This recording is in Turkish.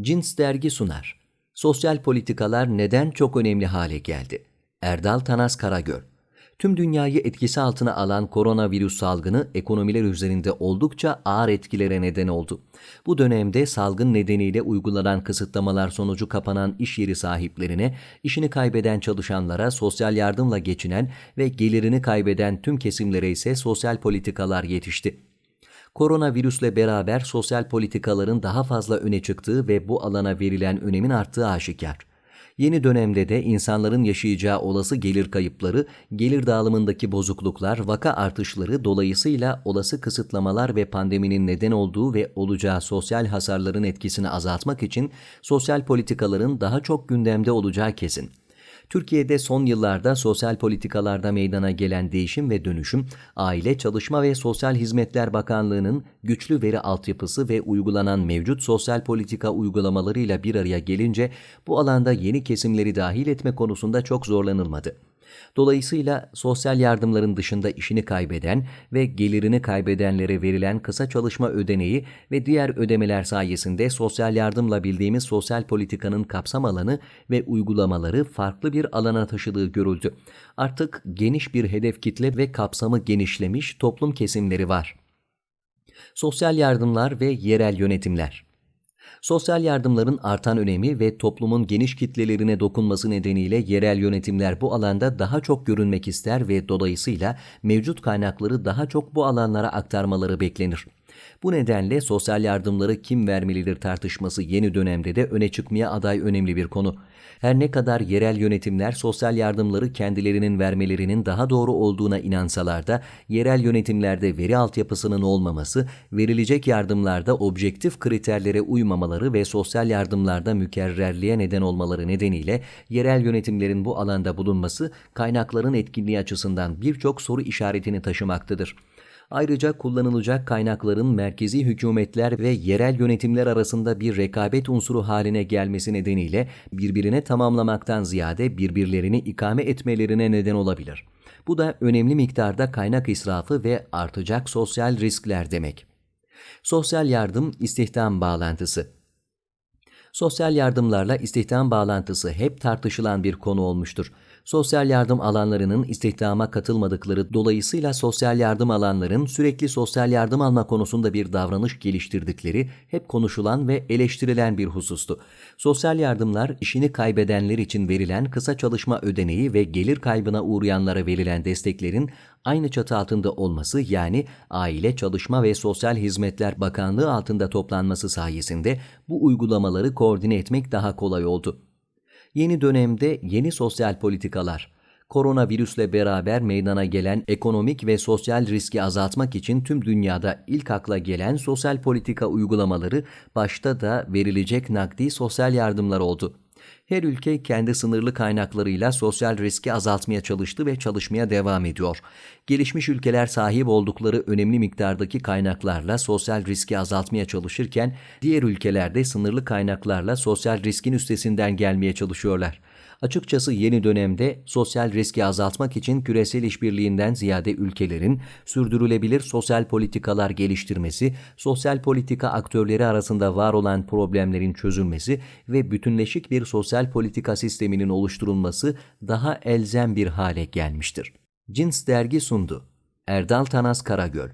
Cins dergi sunar. Sosyal politikalar neden çok önemli hale geldi? Erdal Tanas Karagöl. Tüm dünyayı etkisi altına alan koronavirüs salgını ekonomiler üzerinde oldukça ağır etkilere neden oldu. Bu dönemde salgın nedeniyle uygulanan kısıtlamalar sonucu kapanan iş yeri sahiplerine, işini kaybeden çalışanlara, sosyal yardımla geçinen ve gelirini kaybeden tüm kesimlere ise sosyal politikalar yetişti. Koronavirüsle beraber sosyal politikaların daha fazla öne çıktığı ve bu alana verilen önemin arttığı aşikar. Yeni dönemde de insanların yaşayacağı olası gelir kayıpları, gelir dağılımındaki bozukluklar, vaka artışları dolayısıyla olası kısıtlamalar ve pandeminin neden olduğu ve olacağı sosyal hasarların etkisini azaltmak için sosyal politikaların daha çok gündemde olacağı kesin. Türkiye'de son yıllarda sosyal politikalarda meydana gelen değişim ve dönüşüm, Aile, Çalışma ve Sosyal Hizmetler Bakanlığı'nın güçlü veri altyapısı ve uygulanan mevcut sosyal politika uygulamalarıyla bir araya gelince bu alanda yeni kesimleri dahil etme konusunda çok zorlanılmadı. Dolayısıyla sosyal yardımların dışında işini kaybeden ve gelirini kaybedenlere verilen kısa çalışma ödeneği ve diğer ödemeler sayesinde sosyal yardımla bildiğimiz sosyal politikanın kapsam alanı ve uygulamaları farklı bir alana taşıdığı görüldü. Artık geniş bir hedef kitle ve kapsamı genişlemiş toplum kesimleri var. Sosyal yardımlar ve yerel yönetimler Sosyal yardımların artan önemi ve toplumun geniş kitlelerine dokunması nedeniyle yerel yönetimler bu alanda daha çok görünmek ister ve dolayısıyla mevcut kaynakları daha çok bu alanlara aktarmaları beklenir. Bu nedenle sosyal yardımları kim vermelidir tartışması yeni dönemde de öne çıkmaya aday önemli bir konu. Her ne kadar yerel yönetimler sosyal yardımları kendilerinin vermelerinin daha doğru olduğuna inansalar da yerel yönetimlerde veri altyapısının olmaması, verilecek yardımlarda objektif kriterlere uymamaları ve sosyal yardımlarda mükerrerliğe neden olmaları nedeniyle yerel yönetimlerin bu alanda bulunması kaynakların etkinliği açısından birçok soru işaretini taşımaktadır. Ayrıca kullanılacak kaynakların merkezi hükümetler ve yerel yönetimler arasında bir rekabet unsuru haline gelmesi nedeniyle birbirine tamamlamaktan ziyade birbirlerini ikame etmelerine neden olabilir. Bu da önemli miktarda kaynak israfı ve artacak sosyal riskler demek. Sosyal yardım istihdam bağlantısı Sosyal yardımlarla istihdam bağlantısı hep tartışılan bir konu olmuştur. Sosyal yardım alanlarının istihdama katılmadıkları dolayısıyla sosyal yardım alanların sürekli sosyal yardım alma konusunda bir davranış geliştirdikleri hep konuşulan ve eleştirilen bir husustu. Sosyal yardımlar işini kaybedenler için verilen kısa çalışma ödeneği ve gelir kaybına uğrayanlara verilen desteklerin aynı çatı altında olması yani Aile, Çalışma ve Sosyal Hizmetler Bakanlığı altında toplanması sayesinde bu uygulamaları koordine etmek daha kolay oldu. Yeni dönemde yeni sosyal politikalar, koronavirüsle beraber meydana gelen ekonomik ve sosyal riski azaltmak için tüm dünyada ilk akla gelen sosyal politika uygulamaları başta da verilecek nakdi sosyal yardımlar oldu. Her ülke kendi sınırlı kaynaklarıyla sosyal riski azaltmaya çalıştı ve çalışmaya devam ediyor. Gelişmiş ülkeler sahip oldukları önemli miktardaki kaynaklarla sosyal riski azaltmaya çalışırken diğer ülkelerde sınırlı kaynaklarla sosyal riskin üstesinden gelmeye çalışıyorlar. Açıkçası yeni dönemde sosyal riski azaltmak için küresel işbirliğinden ziyade ülkelerin sürdürülebilir sosyal politikalar geliştirmesi, sosyal politika aktörleri arasında var olan problemlerin çözülmesi ve bütünleşik bir sosyal politika sisteminin oluşturulması daha elzem bir hale gelmiştir. Cins dergi sundu. Erdal Tanas Karagöl